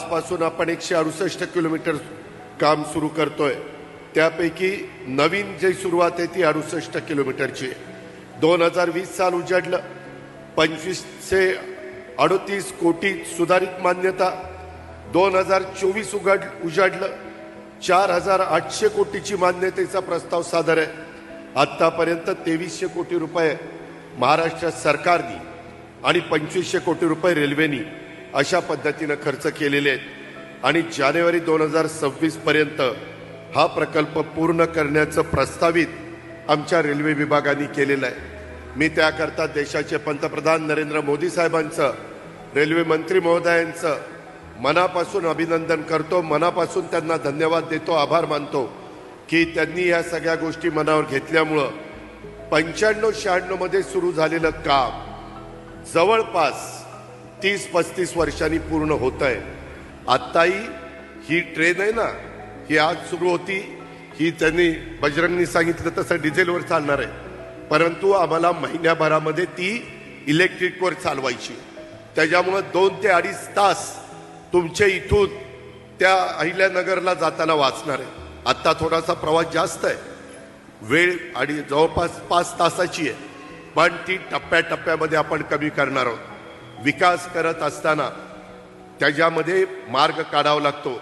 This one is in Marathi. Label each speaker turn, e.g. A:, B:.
A: आजपासून आपण एकशे अडुसष्ट किलोमीटर काम सुरू करतोय. त्यापैकी नवीन जी सुरुवात आहे ती अडुसष्ट किलोमीटरची आहे. दोन हजार वीस साल उजाडलं. पंचवीसशे अडतीस कोटी सुधारित मान्यता. दोन हजार चोवीस उघड उजाडलं. चार हजार आठशे कोटीची मान्यतेचा प्रस्ताव सादर आहे. आत्तापर्यंत तेवीसशे कोटी रुपये महाराष्ट्र सरकारनी आणि पंचवीसशे कोटी रुपये रेल्वेनी अशा पद्धतीनं खर्च केलेले आहेत. आणि जानेवारी दोन हजार सव्वीस पर्यंत हा प्रकल्प पूर्ण करण्याचं प्रस्तावित आमच्या रेल्वे विभागाने केलेलं आहे. मी त्याकरता देशाचे पंतप्रधान नरेंद्र मोदी साहेबांचं रेल्वे मंत्री महोदयांचं मनापासून अभिनंदन करतो. मनापासून त्यांना धन्यवाद देतो आभार मानतो की त्यांनी या सगळ्या गोष्टी मनावर घेतल्यामुळं पंच्याण्णव शहाण्णवमध्ये सुरू झालेलं काम जवळपास तीस पस्तीस वर्षांनी पूर्ण होत आहे. आत्ताही ही ट्रेन आहे ना ही आज सुरू होती. ही त्यांनी बजरंगनी सांगितलं तसं डिझेलवर चालणार आहे. परंतु आम्हाला महिन्याभरामध्ये ती इलेक्ट्रिकवर चालवायची. त्याच्यामुळं दोन ते अडीच तास तुमच्या इथून त्या अहिल्यानगरला जाताना वाचणार आहे. आत्ता थोडासा प्रवास जास्त आहे. वेळ आणि जवळपास पाच तासाची आहे. पण ती टप्प्याटप्प्यामध्ये आपण कमी करणार आहोत. विकास करत असताना त्याच्यामध्ये मार्ग काढावा लागतो.